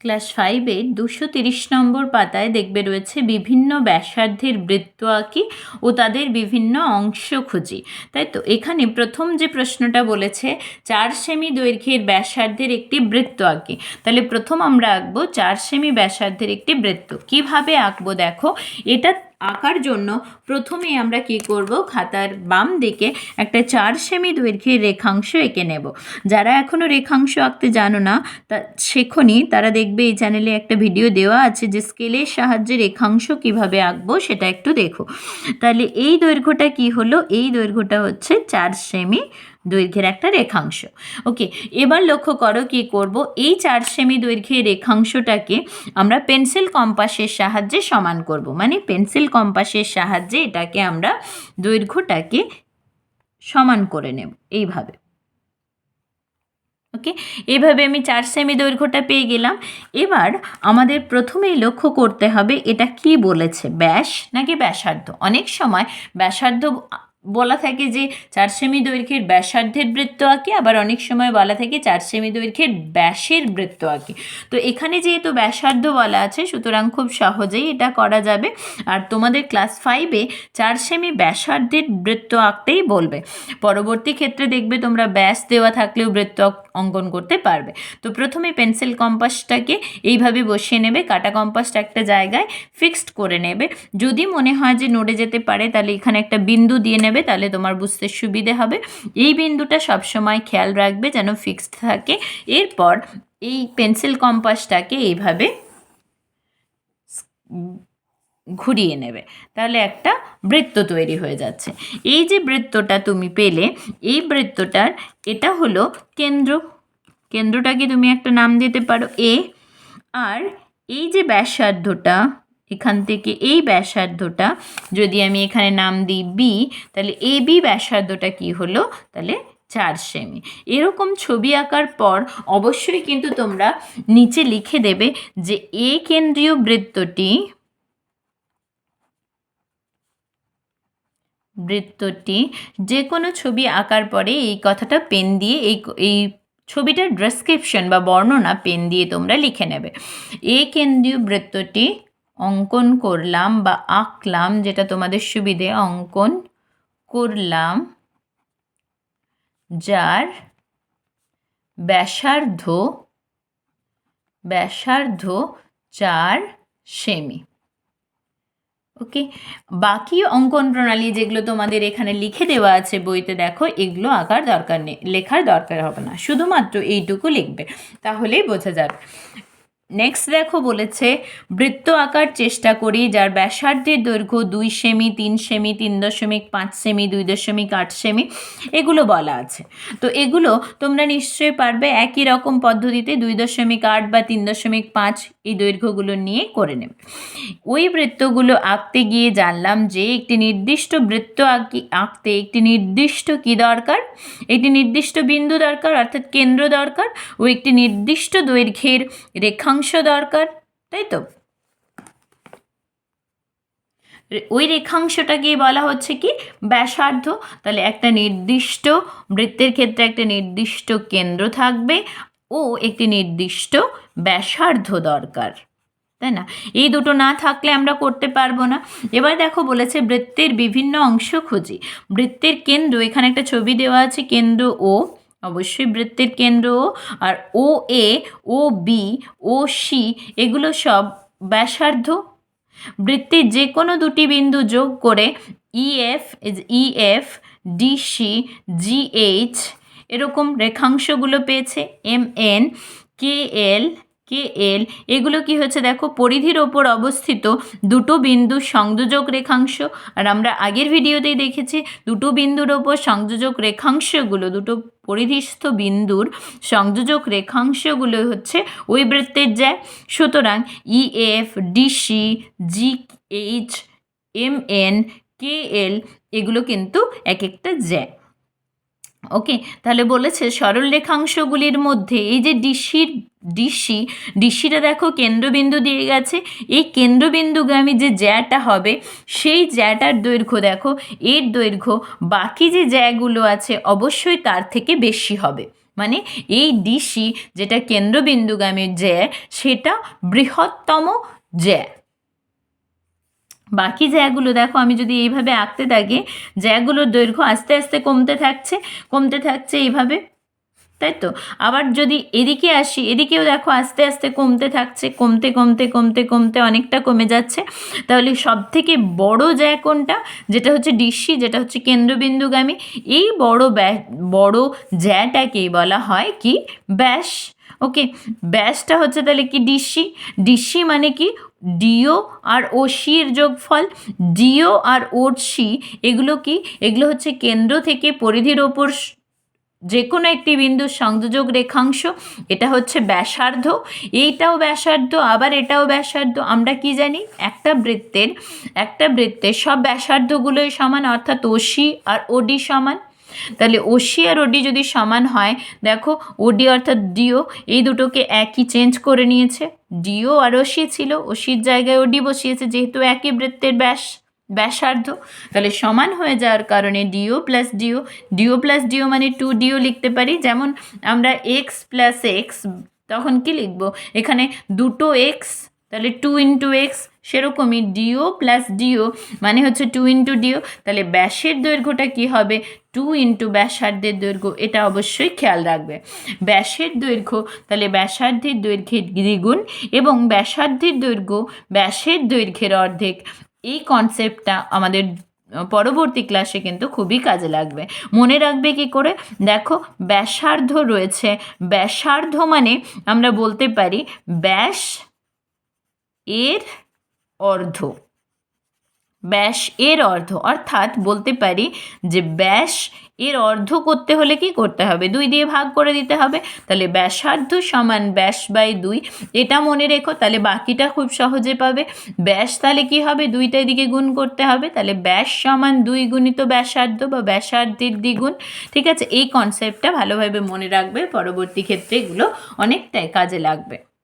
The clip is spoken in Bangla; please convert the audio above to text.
ক্লাস ফাইভে দুশো তিরিশ নম্বর পাতায় দেখবে রয়েছে বিভিন্ন ব্যাসার্ধের বৃত্ত আঁকি ও তাদের বিভিন্ন অংশ খুঁজি। তাই তো? এখানে প্রথম যে প্রশ্নটা বলেছে, চার সেমি দৈর্ঘ্যের ব্যাসার্ধের একটি বৃত্ত আঁকি। তাহলে প্রথম আমরা আঁকবো চার সেমি ব্যাসার্ধের একটি বৃত্ত। কীভাবে আঁকবো দেখো? এটা আঁকার জন্য প্রথমে আমরা কি করব? খাতার বাম দিকে একটা চার সেমি দৈর্ঘ্যের রেখাংশ এঁকে নেব। যারা এখনও রেখাংশ আঁকতে জানো না, তা শেখনি। তারা দেখবে এই চ্যানেলে একটা ভিডিও দেওয়া আছে যে স্কেলের সাহায্যে রেখাংশ কীভাবে আঁকবো, সেটা একটু দেখো। তাহলে এই দৈর্ঘ্যটা কি হলো? এই দৈর্ঘ্যটা হচ্ছে চার সেমি দৈর্ঘ্যের একটা রেখাংশ। ওকে, এবার লক্ষ্য করো কি করব? এই চার সেমি দৈর্ঘ্যের রেখাংশটাকে আমরা পেন্সিল কম্পাসের সাহায্যে সমান করব। মানে পেন্সিল কম্পাসের সাহায্যে এটাকে আমরা দৈর্ঘ্যটাকে সমান করে নেব এইভাবে। ওকে, এভাবে আমি চার সেমি দৈর্ঘ্যটা পেয়ে গেলাম। এবার আমাদের প্রথমেই লক্ষ্য করতে হবে এটা কি বলেছে, ব্যাস নাকি ব্যাসার্ধ? অনেক সময় ব্যাসার্ধ বলা থাকে যে চার সেমি দৈর্ঘ্যের ব্যাসার্ধের বৃত্ত আঁকে, আবার অনেক সময় বলা থাকে চার সেমি দৈর্ঘ্যের ব্যাসের বৃত্ত আঁকি। তো এখানে যেহেতু ব্যাসার্ধ বলা আছে, সুতরাং খুব সহজেই এটা করা যাবে। আর তোমাদের ক্লাস ফাইভে চার সেমি ব্যাসার্ধের বৃত্ত আঁকতেই বলবে। পরবর্তী ক্ষেত্রে দেখবে তোমরা ব্যাস দেওয়া থাকলেও বৃত্ত অঙ্কন করতে পারবে। তো প্রথমে পেন্সিল কম্পাসটাকে এইভাবে বসিয়ে নেবে, কাটা কম্পাসটা একটা জায়গায় ফিক্সড করে নেবে। যদি মনে হয় যে নড়ে যেতে পারে, তাহলে এখানে একটা বিন্দু দিয়ে নেবে। তাহলে তোমার বুঝতে সুবিধে হবে। এই বিন্দুটা সবসময় খেয়াল রাখবে যেন ফিক্সড থাকে। এরপর এই পেন্সিল কম্পাসটাকে এইভাবে ঘুরিয়ে নেবে। তাহলে একটা বৃত্ত তৈরি হয়ে যাচ্ছে। এই যে বৃত্তটা তুমি পেলে, এই বৃত্তটার এটা হলো কেন্দ্র। কেন্দ্রটাকে তুমি একটা নাম দিতে পারো এ আর এই যে ব্যাসার্ধটা এখান থেকে এই ব্যাসার্ধটা যদি আমি এখানে নাম দিই বি তাহলে এ বি ব্যাসার্ধটা কি হলো? তাহলে চার সেমি। এরকম ছবি আঁকার পর অবশ্যই কিন্তু তোমরা নিচে লিখে দেবে যে এ কেন্দ্রীয় বৃত্তটি বৃত্তটি যে কোনো ছবি আঁকার পরে এই কথাটা পেন দিয়ে এই এই ছবিটার ডেসক্রিপশন বা বর্ণনা পেন দিয়ে তোমরা লিখে নেবে। এ কেন্দ্রীয় বৃত্তটি অঙ্কন করলাম বা আঁকলাম, যেটা তোমাদের সুবিধে, অঙ্কন করলাম, যার ব্যাসার্ধ ব্যাসার্ধ চার সেমি। ওকে? বাকি অঙ্কন প্রণালী যেগুলো তোমাদের এখানে লিখে দেওয়া আছে বইতে, দেখো, এগুলো আঁকার দরকার নেই, লেখার দরকার হবে না, শুধুমাত্র এইটুকু লিখবে, তাহলেই বোঝা যাবে। নেক্সট দেখো বলেছে, বৃত্ত আঁকার চেষ্টা করি, যার ব্যাসার্ধের দৈর্ঘ্য দুই সেমি, তিন সেমি, তিন দশমিক পাঁচ সেমি, দুই দশমিক আট সেমি, এগুলো বলা আছে। তো এগুলো তোমরা নিশ্চয়ই পারবে একই রকম পদ্ধতিতে দুই দশমিক আট বা তিন দশমিক পাঁচ এই দৈর্ঘ্যগুলো নিয়ে করে নেবে। ওই বৃত্তগুলো আঁকতে গিয়ে জানলাম যে একটি নির্দিষ্ট বৃত্ত আঁকি, আঁকতে একটি নির্দিষ্ট কি দরকার? একটি নির্দিষ্ট বিন্দু দরকার, অর্থাৎ কেন্দ্র দরকার, ও একটি নির্দিষ্ট দৈর্ঘ্যের রেখাংশ দরকার, তাই তো? ওই রেখাংশটাকে বলা হচ্ছে কি? ব্যাসার্ধ। তাহলে একটা নির্দিষ্ট বৃত্তের ক্ষেত্রে একটা নির্দিষ্ট কেন্দ্র থাকবে ও একটি নির্দিষ্ট ব্যাসার্ধ দরকার, তাই না? এই দুটো না থাকলে আমরা করতে পারব না। এবার দেখো বলেছে বৃত্তের বিভিন্ন অংশ খুঁজি। বৃত্তের কেন্দ্র, এখানে একটা ছবি দেওয়া আছে, কেন্দ্র ও অবশ্যই বৃত্তের কেন্দ্র আর ও এ ও বি ও সি এগুলো সব ব্যাসার্ধ। বৃত্তের যে কোনো দুটি বিন্দু যোগ করে ইএফ ইএফ ডিসি জিএইচ এরকম রেখাংশগুলো পেয়েছে। M N K L K L? এগুলো কি হচ্ছে? দেখো, পরিধির ওপর অবস্থিত দুটো বিন্দুর সংযোজক রেখাংশ। আর আমরা আগের ভিডিওতেই দেখেছি, দুটো বিন্দুর ওপর সংযোজক রেখাংশগুলো, দুটো পরিধিস্থ বিন্দুর সংযোজক রেখাংশগুলো হচ্ছে ওই বৃত্তের যায় সুতরাং EF DC G H M N K L এগুলো কিন্তু এক একটা জ্যা ওকে তাহলে বলেছে সরল রেখাংশগুলির মধ্যে, এই যে ডিসির ডিসি, ডিসিটা দেখো কেন্দ্রবিন্দু দিয়ে গেছে, এই কেন্দ্রবিন্দুগামী যে জ্যাটা হবে, সেই জ্যাটার দৈর্ঘ্য দেখো, এর দৈর্ঘ্য, বাকি যে জ্যাগুলো আছে অবশ্যই তার থেকে বেশি হবে। মানে এই ডিসি যেটা কেন্দ্রবিন্দুগামী জ্যা, সেটা বৃহত্তম জ্যা। বাকি জ্যাগুলো দেখো, আমি যদি এইভাবে আঁকতে থাকি জ্যাগুলোর দৈর্ঘ্য আস্তে আস্তে কমতে থাকছে কমতে থাকছে এইভাবে, তাই তো? আবার যদি এদিকে আসি, এদিকেও দেখো আস্তে আস্তে কমতে থাকছে, কমতে কমতে কমতে কমতে অনেকটা কমে যাচ্ছে। তাহলে সব থেকে বড় জ্যা কোনটা? যেটা হচ্ছে ডিসি, যেটা হচ্ছে কেন্দ্রবিন্দুগামী। এই বড় ব্যা, বড় জ্যাটাকেই বলা হয় কি? ব্যাস, ওকে? ব্যাসটা হচ্ছে তাহলে কি ডিসি? ডিসি মানে কি? ডিও আর ও সির যোগফল, ডিও আর ওর সি, এগুলো কি? এগুলো হচ্ছে কেন্দ্র থেকে পরিধির ওপর যে কোনো একটি বিন্দুর সংযোজক রেখাংশ। এটা হচ্ছে ব্যাসার্ধ। এইটাও ব্যাসার্ধ, আবার এটাও ব্যাসার্ধ। আমরা কি জানি? একটা বৃত্তের একটা বৃত্তের সব ব্যাসার্ধগুলোই সমান, অর্থাৎ ওসি আর ওডি সমান। তাহলে ওসি আর ওডি যদি সমান হয়, দেখো ওডি অর্থাৎ ডিও, এই দুটোকে একই চেঞ্জ করে নিয়েছে। ডিও আর ওসি ছিল, ওসির জায়গায় ওডি বসিয়েছে, যেহেতু একই বৃত্তের ব্যাস, ব্যাসার্ধ। তাহলে সমান হয়ে যাওয়ার কারণে DO plus DO DO plus DO মানে টু ডিও লিখতে পারি। যেমন আমরা এক্স প্লাস এক্স, তখন কি লিখব? এখানে দুটো এক্স তাহলে টু ইন্টু এক্স সেরকমই ডিও প্লাস ডিও মানে হচ্ছে টু ইন্টু ডিও তাহলে ব্যাসের দৈর্ঘ্যটা কি হবে? টু ইন্টু ব্যাসার্ধের দৈর্ঘ্য, এটা অবশ্যই খেয়াল রাখবে। ব্যাসের দৈর্ঘ্য, তাহলে ব্যাসার্ধের দৈর্ঘ্যের দ্বিগুণ এবং ব্যাসার্ধের দৈর্ঘ্য, ব্যাসের দৈর্ঘ্যের অর্ধেক। এই কনসেপ্টটা আমাদের পরবর্তী ক্লাসে কিন্তু খুবই কাজে লাগবে। মনে রাখবে কি করে? দেখো, ব্যাসার্ধ রয়েছে। ব্যাসার্ধ মানে আমরা বলতে পারি ব্যাস এর অর্ধ। ব্যাস এর অর্ধ। অর্থাৎ বলতে পারি যে ব্যাস এর অর্ধ করতে হলে কি করতে হবে? দুই দিয়ে ভাগ করে দিতে হবে। তাহলে ব্যাসার্ধ সমান ব্যাস বাই দুই। এটা মনে রেখো, তাহলে বাকিটা খুব সহজে পাবে। ব্যাস তাহলে কি হবে? দুইটা দিকে গুণ করতে হবে। তাহলে ব্যাস সমান দুই গুণিত ব্যাসার্ধ বা ব্যাসার্ধের দ্বিগুণ। ঠিক আছে? এই কনসেপ্টটা ভালোভাবে মনে রাখবে। পরবর্তী ক্ষেত্রে এগুলো অনেকটাই কাজে লাগবে।